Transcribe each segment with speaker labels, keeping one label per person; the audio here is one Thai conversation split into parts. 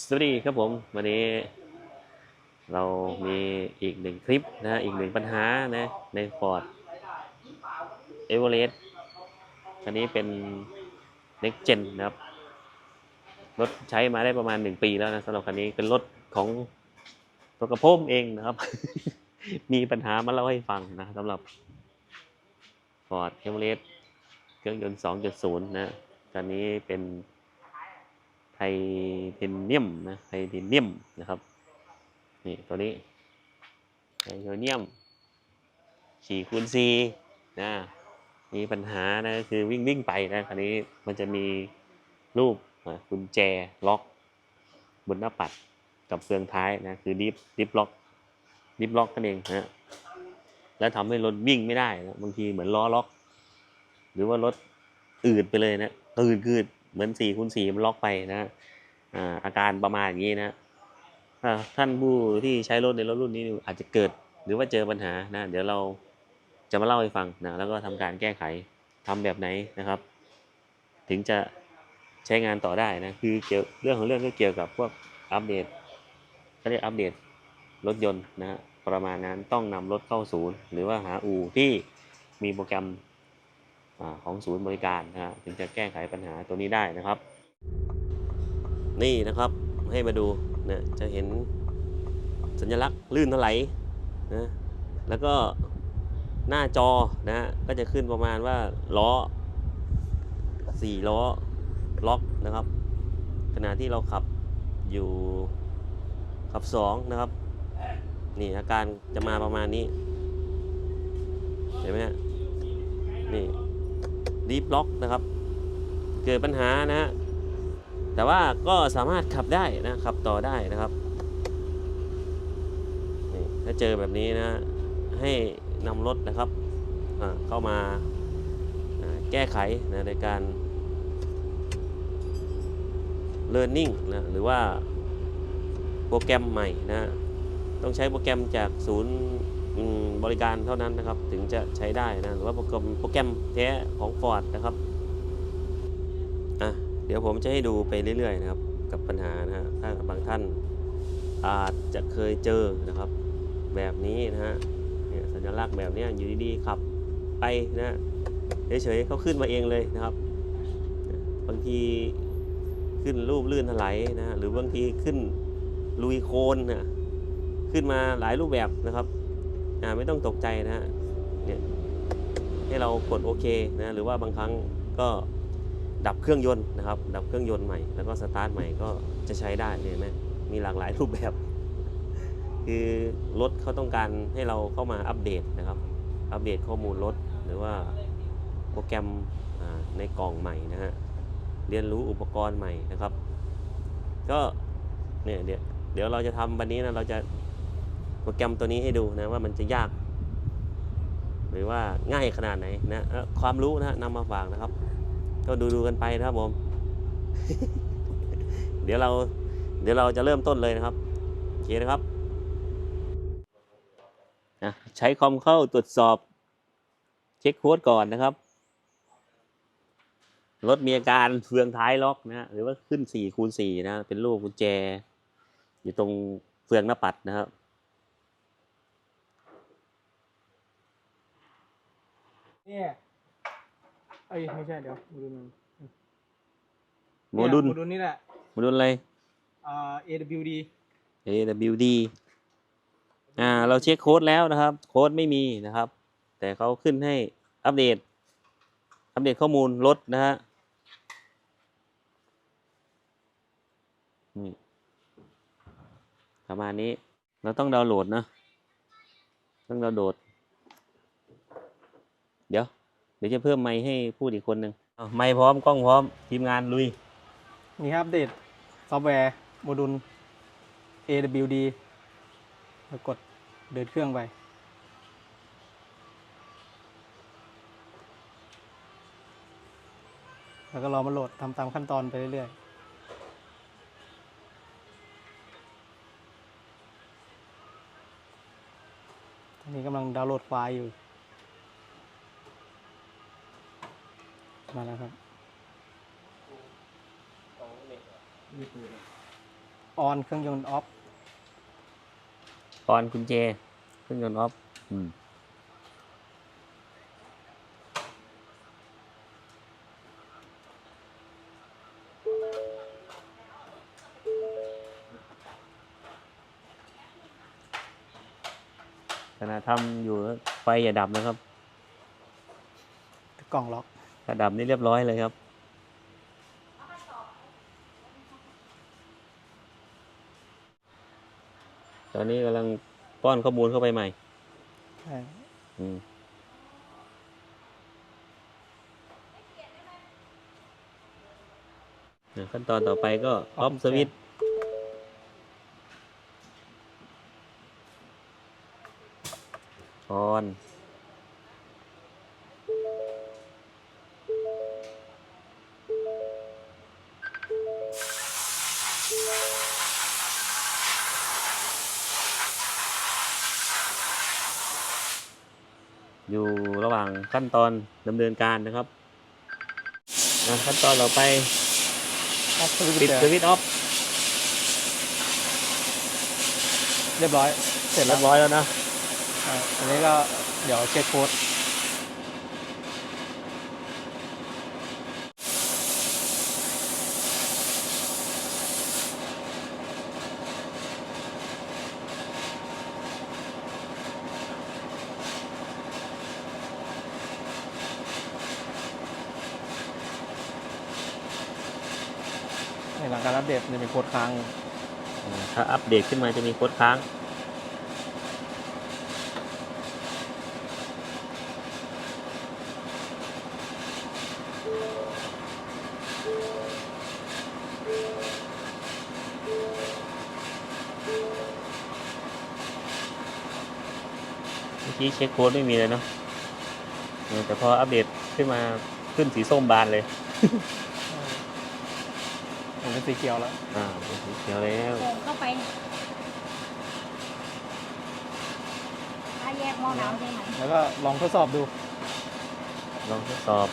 Speaker 1: สวัสดีครับผม วันนี้ เรามีอีกหนึ่งคลิปนะอีกหนึ่งปัญหานะใน Ford e v e r e s t คันนี้เป็น Next Gen นะครับ รถใช้มาได้ประมาณ 1 ปีแล้วนะสำหรับคันนี้เป็นรถของตัวกระผมเองนะครับ มีปัญหามาเล่าให้ฟังนะสำหรับ Ford e v e r e s t เครื่องยนต์ 2.0 นะคันนี้เป็น เทเนียมนะไทเทเนียมนะครับนี่ตัวนี้ไทเทเนียมสี่คูณสี่นะมีปัญหานะก็คือวิ่งวิ่งไปนะคันนี้มันจะมีรูปกุญแจล็อก บนหน้าปัดกับเฟืองท้ายนะคือดิฟดิฟล็อกดิฟล็อกนั่นเองนะแล้วทำให้รถวิ่งไม่ได้นะบางทีเหมือนล้อล็อก หรือว่ารถอืดไปเลยนะอืดคืด เหมือนสี่คูณสี่มันล็อกไปนะอาอาการประมาณอย่างนี้นะถ้าท่านผู้ที่ใช้รถในรถรุ่นนี้อาจจะเกิดหรือว่าเจอปัญหานะเดี๋ยวเราจะมาเล่าให้ฟังนะแล้วก็ทำการแก้ไขทำแบบไหนนะครับ ถึงจะใช้งานต่อได้นะคือเกี่ยวเรื่องของเรื่องก็เกี่ยวกับพวกอัปเดตเขาเรียกอัปเดตรถยนต์นะฮะประมาณนั้นต้องนำรถเข้าศูนย์ หรือว่าหาอู่ที่มีโปรแกรม ของศูนย์บริการนะฮะถึงจะแก้ไขปัญหาตัวนี้ได้นะครับ นี่นะครับให้มาดูนะจะเห็นสัญลักษณ์ลื่นถลายนะแล้วก็หน้าจอนะฮะก็จะขึ้นประมาณว่าล้อสี่ล้อล็อกนะครับ ขณะที่เราขับอยู่ขับสองนะครับ นี่อาการจะมาประมาณนี้ เห็นไหมฮะนี่ ดีฟล็อกนะครับ เกิดปัญหานะฮะแต่ว่าก็สามารถขับได้นะขับต่อได้นะครับนี่ถ้าเจอแบบนี้นะให้นำรถนะครับเข้ามาแก้ไขนะในการ learning นะหรือว่าโปรแกรมใหม่นะต้องใช้โปรแกรมจากศูนย์ บริการเท่านั้นนะครับ ถึงจะใช้ได้นะหรือว่าโปรแกรมโปรแกรมแท้ของ Ford นะครับอะเดี๋ยวผมจะให้ดูไปเรื่อยๆนะครับ กับปัญหานะฮะถ้าบางท่านอาจจะเคยเจอนะครับ แบบนี้นะฮะสัญลักษณ์แบบนี้อยู่ดีๆขับไปนะเฉยๆเขาขึ้นมาเองเลยนะครับ บางทีขึ้นรูปลื่นถลายนะฮะหรือบางทีขึ้นลุยโคลนนะขึ้นมาหลายรูปแบบนะครับ ไม่ต้องตกใจนะฮะเนี่ยให้เรากดโอเคนะหรือว่าบางครั้งก็ดับเครื่องยนต์นะครับ ดับเครื่องยนต์ใหม่แล้วก็สตาร์ทใหม่ก็จะใช้ได้เนี่ยไหมมีหลากหลายรูปแบบ คือรถเขาต้องการให้เราเข้ามาอัปเดตนะครับ อัปเดตข้อมูลรถหรือว่าโปรแกรมในกล่องใหม่นะฮะเรียนรู้อุปกรณ์ใหม่นะครับ ก็เนี่ยเดี๋ยวเดี๋ยวเราจะทำวันนี้นะเราจะ โปรแกรมตัวนี้ให้ดูนะว่ามันจะยาก หรือว่าง่ายขนาดไหนนะความรู้นะนำมาฝากนะครับ ก็ดูดูกันไปนะครับผม เดี๋ยวเรา เดี๋ยวเราจะเริ่มต้นเลยนะครับโอเคนะครับอะใช้คอมเข้าตรวจสอบ เช็คโค้ดก่อนนะครับรถมีอาการเฟืองท้ายล็อกนะฮะหรือว่าขึ้น4คูณ4นะ เป็นรูปกุญแจ อยู่ตรงเฟืองหน้าปัดนะครับ
Speaker 2: เนี่ยเอ้ยไม่ใช่เดี๋ยวโมดูลนึง
Speaker 1: โมดูล
Speaker 2: เนี่ยโมดูลนี่แหละ
Speaker 1: โมดูลอะไร
Speaker 2: อ่า AWD
Speaker 1: AWD อ่าเราเช็คโค้ดแล้วนะครับ โค้ดไม่มีนะครับ แต่เขาขึ้นให้อัปเดต อัปเดตข้อมูลรถนะฮะนี่ประมาณนี้เราต้องดาวน์โหลดนะ ต้องดาวน์โหลดเดี๋ยวเดี๋ยวจะเพิ่มไมค์ให้พูดอีกคนหนึ่งเอาไมค์พร้อมกล้องพร้อมทีมงานลุย
Speaker 2: นี่ครับอัปเดตซอฟต์แวร์โมดูล AWD แล้วกดเดินเครื่องไป แล้วก็รอมันโหลดทำตามขั้นตอนไปเรื่อยๆตอนนี้กำลังดาวน์โหลดไฟล์อยู่ มาแล้วครับ ออนเครื่องยนต์ออฟ
Speaker 1: ออนกุญแจเครื่องยนต์ออฟอืมขณะทำอยู่ไฟอย่าดับนะครับ
Speaker 2: กล่องล็อก
Speaker 1: ถ้าดับนี่เรียบร้อยเลยครับ ตอนนี้กำลังป้อนข้อมูลเข้าไปใหม่
Speaker 2: ใช่
Speaker 1: อืมเดี๋ยวขั้นตอนต่อไปก็ออฟสวิตออน ขั้นตอนดำเนินการนะครับอะขั้นตอนต่อไป
Speaker 2: ออฟสวิตช์
Speaker 1: ปิด
Speaker 2: เจอ
Speaker 1: สวิตช์ออฟ
Speaker 2: เรียบร้อย เสร็จ
Speaker 1: เรี
Speaker 2: แล้
Speaker 1: ยวบร้อยแล้วนะ
Speaker 2: อ่าอันนี้ก็เดี๋ยวเช็คโค้ด การอัปเดตจะมีโค้ดค้าง
Speaker 1: ถ้าอัปเดตขึ้นมาจะมีโค้ดค้าง เมื่อกี้เช็คโค้ดไม่มีเลยเนาะแต่พออัปเดตขึ้นมาขึ้นสีส้มบานเลย
Speaker 2: เป็นสีเขียวแล้ว
Speaker 1: อ่าเป็นสีเขียวแล้ว
Speaker 3: โป่งเข้าไปถ้าแยกหม้อน้ำใช่ไหม
Speaker 2: แล้วก็ลองทดสอบดู
Speaker 1: ลองทดสอบ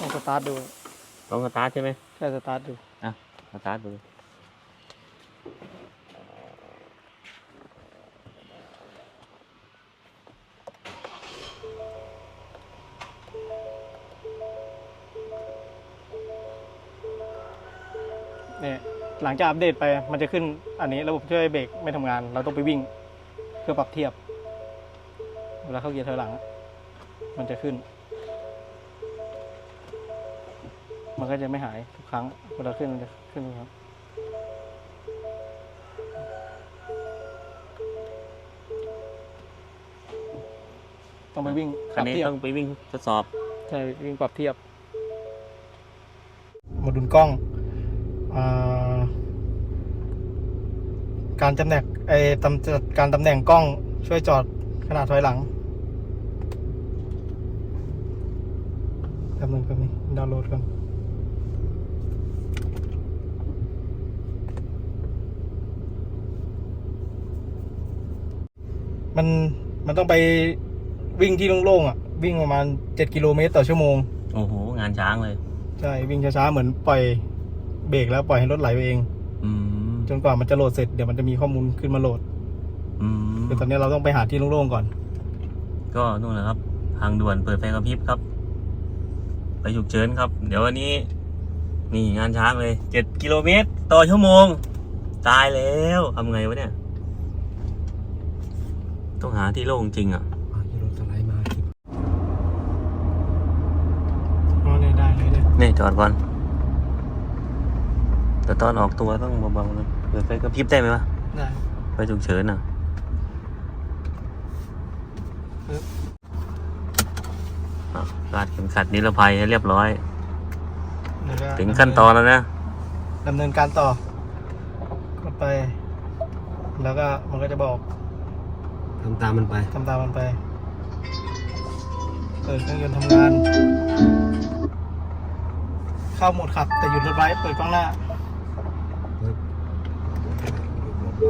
Speaker 2: ลองสตาร์ทดู
Speaker 1: ลองสตาร์ทใช่ไหม
Speaker 2: แค่สตาร์ทดู
Speaker 1: อะสตาร์ทดู
Speaker 2: หลังจากอัปเดตไปมันจะขึ้นอันนี้ระบบช่วยเบรกไม่ทำงาน เราต้องไปวิ่งเพื่อปรับเทียบเวลาเข้าเกียร์ถอยหลังอะมันจะขึ้น มันก็จะไม่หายทุกครั้ง เวลาขึ้นมันจะขึ้นทุกครั้งต้องไปวิ่งป
Speaker 1: คัน
Speaker 2: รับ
Speaker 1: นี้
Speaker 2: เทียบ
Speaker 1: ต้องไปวิ่งทดสอบ
Speaker 2: ใช่ วิ่งปรับเทียบโมดูลกล้องอา การตำแหน่งไอตำการตำแหน่งกล้องช่วยจอดขนาดถอยหลังแป๊บนึงแป๊บนึงดาวน์โหลดก่อนมันมันต้องไปวิ่งที่โล่งๆอะ วิ่งประมาณ7กิโลเมตรต่อชั่วโมง
Speaker 1: โอ้โห งานช้างเลย
Speaker 2: ใช่ วิ่งช้าๆ เหมือนปล่อยเบรกแล้วปล่อยให้รถไหลไปเอง
Speaker 1: อืม
Speaker 2: จนกว่ามันจะโหลดเสร็จเดี๋ยวมันจะมีข้อมูลขึ้นมาโหลด
Speaker 1: อืม
Speaker 2: คือตอนนี้เราต้องไปหาที่โล่งๆก่อน
Speaker 1: ก็นู่นแหละครับ ทางด่วนเปิดไฟกระพริบครับ ไปฉุกเฉินครับ เดี๋ยววันนี้ นี่งานช้างเลยเจ็ดกิโลเมตร ต่อชั่วโมง ตายแล้วทำไงวะเนี่ย ต้องหาที่โล่งจริงอะ
Speaker 4: ยูโรสไลด์มาที่
Speaker 2: อ๋อเนี่ยได้เลยเนี่ย
Speaker 1: นี่จอดก่อนแต่ตอนออกตัวต้องเบาๆนะ เปิดไฟกระพริบได้ไหมวะ
Speaker 2: ได้
Speaker 1: ไฟฉุกเฉินอะ
Speaker 2: ปึ๊บ
Speaker 1: อะคาดเข็มขัดนิรภัยให้เรียบร้อย
Speaker 2: เดี๋ยวก็
Speaker 1: ถึงขั้นตอนแล้วนะ
Speaker 2: ดำเนินการต่อกดไป แล้วก็มันก็จะบอก
Speaker 4: ทำตามมันไป
Speaker 2: ทำตามมันไปเปิดเครื่องยนต์ทำงาน เข้าโหมดขับ แต่หยุดรถไว้เปิดกล้องหน้า
Speaker 4: ปึ๊บ หย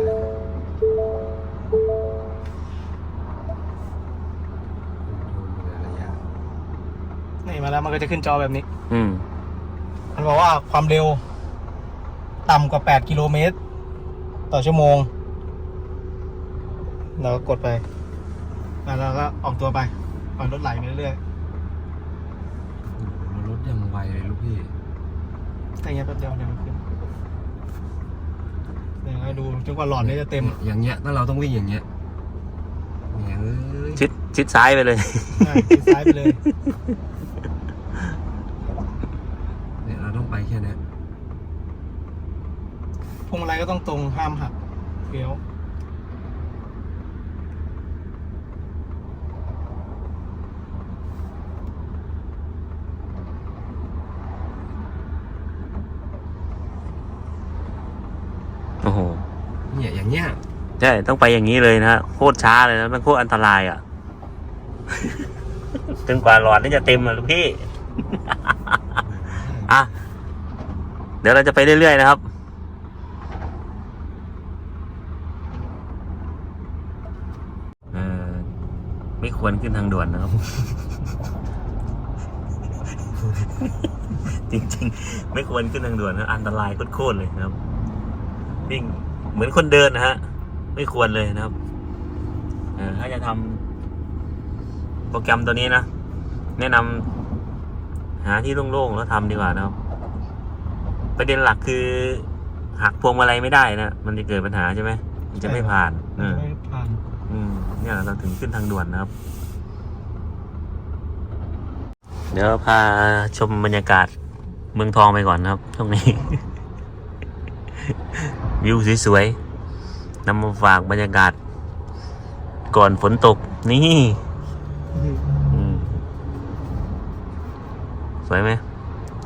Speaker 4: ุดรถไว้คอนโทรลระยะ
Speaker 2: นี่มาแล้วมันก็จะขึ้นจอแบบนี้
Speaker 1: อืม
Speaker 2: มันบอกว่าความเร็ว ต่ำกว่า 8 กิโลเมตร ต่อชั่วโมง เราก็กดไป แล้วเราก็ออกตัวไปปล่อยรถไหลไปเรื่อย
Speaker 4: มันรถยังไวเลยลูกพี่
Speaker 2: แต่เงี้ยแป๊บเดียวเดี๋ยวมันขึ้น เดี๋ยวเราดูจนกว่าหลอดนี้จะเต็ม
Speaker 4: อย่างเงี้ยถ้าเราต้องวิ่งอย่างเงี้ยเนี่ยเอ้ย
Speaker 1: ชิดชิดซ้ายไปเลย
Speaker 2: ใช่ชิดซ้ายไปเลย
Speaker 4: เนี่ยเราต้องไปแค่เนี้ย
Speaker 2: พวงมาลัยก็ต้องตรงห้ามหักเลี้ยว
Speaker 1: โอ้โห
Speaker 4: เนี่ยอย่างเงี้ย
Speaker 1: ใช่ต้องไปอย่างนี้เลยนะฮะโคตรช้าเลยนะมันโคตรอันตรายอะจนกว่าหลอดนี่จะเต็มอะลูกพี่อะเดี๋ยวเราจะไปเรื่อยๆนะครับ เออไม่ควรขึ้นทางด่วนนะครับ จริงๆ ไม่ควรขึ้นทางด่วนนะอันตรายโคตรๆเลยนะครับวิ่งเหมือนคนเดินนะฮะ ไม่ควรเลยนะครับเออถ้าจะทำโปรแกรมตัวนี้นะ แนะนำหาที่โล่งๆแล้วทำดีกว่านะครับ ประเด็นหลักคือ หักพวงมาลัยไม่ได้นะ มันจะเกิดปัญหาใช่ไหมมันจะไม่ผ่านเออ
Speaker 2: ไม่ผ่าน
Speaker 1: อืมเนี่ยเราถึงขึ้นทางด่วนนะครับ เดี๋ยวพาชมบรรยากาศเมืองทองไปก่อนนะครับ ช่วงนี้ วิวสวยๆ นำมาฝากบรรยากาศ ก่อนฝนตก นี่อืมสวยไหม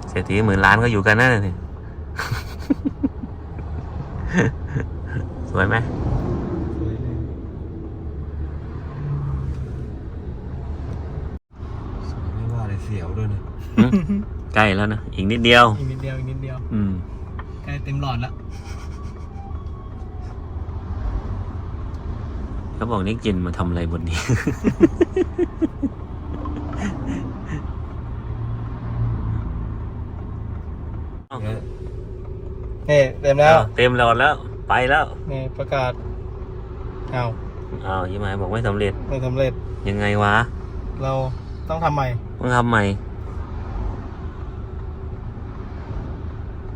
Speaker 1: เศรษฐีหมื่นล้านก็อยู่กันนั่นน่ะนี่สวยไหม
Speaker 4: สวยไม่ว่าเลยเสียวด้วยนะ
Speaker 1: หึใกล้แล้วนะ อีกนิดเดียว
Speaker 2: อีกนิดเดียว อีกนิดเดียว
Speaker 1: อืม
Speaker 2: ใกล้เต็มหลอดแล้ว
Speaker 1: เขาบอกนี่กินมาทำอะไรบนนี้
Speaker 4: เนี่ย
Speaker 2: นี่เต็มแล้ว
Speaker 1: เต็มหลอดแล้วไปแล้ว
Speaker 2: นี่ประกาศเอา
Speaker 1: อ้าวยี่หมายบอกไม่สำเร็จ
Speaker 2: ไม่สำเร็จ
Speaker 1: ยังไงวะ
Speaker 2: เราต้องทำใหม่
Speaker 1: ต้องทำใหม่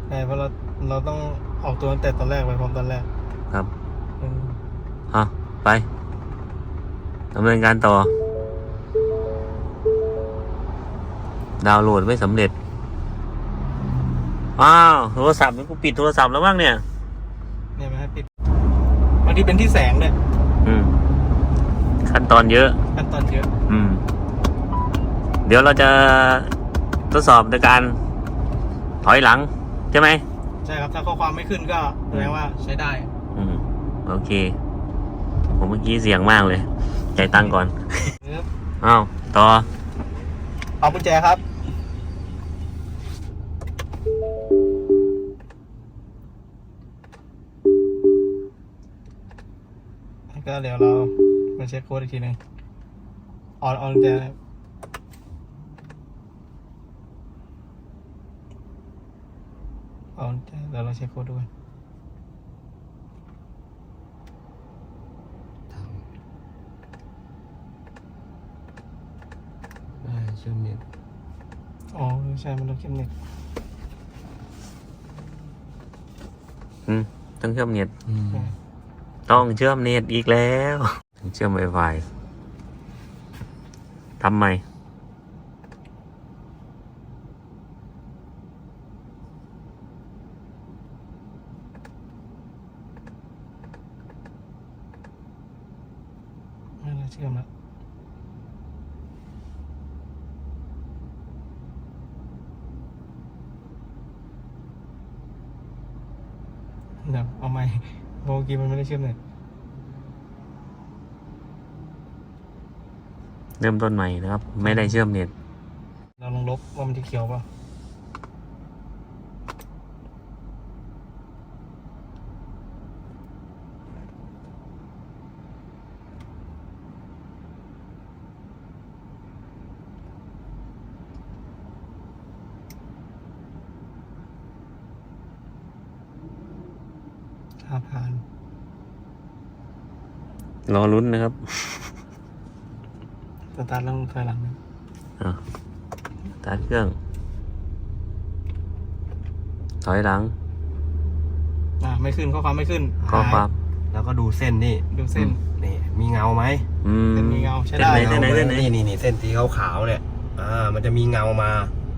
Speaker 2: ใช่เพราะเราเราต้องออกตัวตั้งแต่ตอนแรกไปพร้อมตอนแรก
Speaker 1: ครับ
Speaker 2: อืม
Speaker 1: อะ ไปดำเนินการต่อ ดาวน์โหลดไม่สำเร็จ อ้าว โทรศัพท์มันกูปิดโทรศัพท์แล้วบ้างเนี่ย
Speaker 2: เนี่ยไม่ให้ปิดบางทีเป็นที่แสงด้วย
Speaker 1: อืม ขั้นตอนเยอะ
Speaker 2: ขั้นตอนเยอะ
Speaker 1: อืม เดี๋ยวเราจะทดสอบในการ ถอยหลัง ใช่ไหม
Speaker 2: ใช่ครับ ถ้าข้อความไม่ขึ้นก็แสดงว่าใช้ได้
Speaker 1: อืม โอเค ผมเมื่อกี้เสียงมากเลยใจายตังค์ก่อน
Speaker 2: ครับ
Speaker 1: อ้าวต่อ
Speaker 2: เอากุญแจครับแล้วก็เดี๋ยวเรามาเช็คโค้ดอีกทีหนึ่งออนออนกุญแจนะครับออนกุญแจเดี๋ยวเราเช็คโค้ดดูกัน
Speaker 4: ได้เชื่อมเน็ต
Speaker 2: อ๋อใช่มันต้องเข้มเน็ต
Speaker 1: อืมต้องเชื่อมเน็ต
Speaker 4: อืม
Speaker 1: ต้องเชื่อมเน็ตอีกแล้วเชื่อม Wi-Fi ทำไม
Speaker 2: ไม่น่าเชื่อมแล้ว ดี๋ยวเอาใหม่เพราะเมื่อกี้มันไม่ได้เชื่อมเน็ต
Speaker 1: เริ่มต้นใหม่นะครับ ไม่ได้เชื่อมเน็ต
Speaker 2: เราลองลบว่ามันจะเขียวเปล่าาผ่าน
Speaker 1: รอลุ้นนะครับ
Speaker 2: สตาร์ทแล้วถอยหลังนะ
Speaker 1: อะสตาร์ทเครื่อง ถอยหลัง
Speaker 2: อ่าไม่ขึ้นข้อความไม่ขึ้น
Speaker 1: ข้อความ
Speaker 4: แล้วก็ดูเส้นนี่
Speaker 2: ดูเส้น
Speaker 4: นี่ มีเงาไหม
Speaker 1: อืม
Speaker 2: เป็นมีเงาใช้ได้
Speaker 1: เส้นไหนเส้นไหนเส้นไหน
Speaker 4: นี่นี่นี่เส้นสีขาวๆเนี่ย อ่า มันจะมีเงามา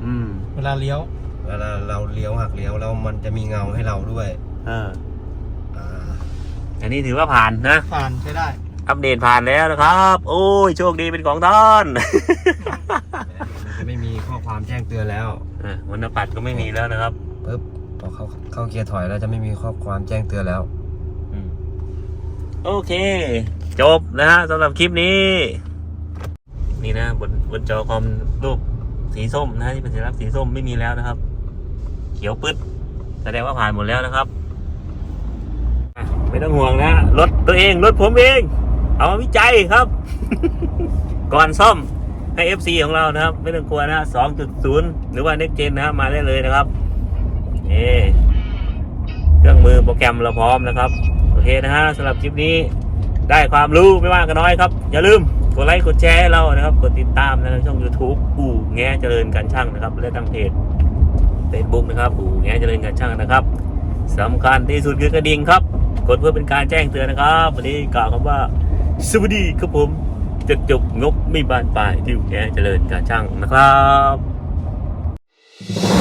Speaker 1: อืม
Speaker 2: เวลาเลี้ยว
Speaker 4: เวลาเราเลี้ยวหักเลี้ยวแล้วมันจะมีเงาให้เราด้วย
Speaker 1: เออ
Speaker 4: อ่า
Speaker 1: อันนี้ถือว่าผ่านนะ
Speaker 2: ผ่านใช้ได้
Speaker 1: อัปเดตผ่านแล้วนะครับ โอ้ยโชคดีเป็นของท่าน
Speaker 4: มันจะไม่มีข้อความแจ้งเตือนแล้ว
Speaker 1: อะวรรณปัดก็ไม่มีแล้วนะครับ
Speaker 4: ปึ๊บพอเข้าเข้าเกียร์ถอยแล้วจะไม่มีข้อความแจ้งเตือนแล้ว
Speaker 1: อืมโอเค จบนะฮะสำหรับคลิปนี้ นี่นะบนบนจอคอมรูปสีส้มนะที่เป็นสัญลักษณ์สีส้มไม่มีแล้วนะครับ เขียวปึ๊ดแสดงว่าผ่านหมดแล้วนะครับอะ ไม่ต้องห่วงนะรถตัวเองรถผมเอง เอามาวิจัยครับ ก่อนซ่อมให้ FC ของเรานะครับ ไม่ต้องกลัวนะ2.0 หรือว่า Next Gen นะครับมาได้เลยนะครับเอเครื่องมือโปรแกรมเราพร้อมนะครับ โอเคนะฮะสำหรับคลิปนี้ได้ความรู้ไม่มากก็น้อยครับ อย่าลืมกดไลค์กดแชร์ให้เรานะครับ กดติดตามในะช่อง YouTube อู่แง่เจริญการช่างนะครับ และทางเพจ Facebook นะครับอู่แง่เจริญการช่างนะครับสำคัญที่สุดคือกระดิ่งครับ กดเพื่อเป็นการแจ้งเตือนนะครับ วันนี้กล่าวคำว่า สวัสดีครับผมจะจบงบไม่บานปลายที่อยู่แค่เจริญการช่างนะครับ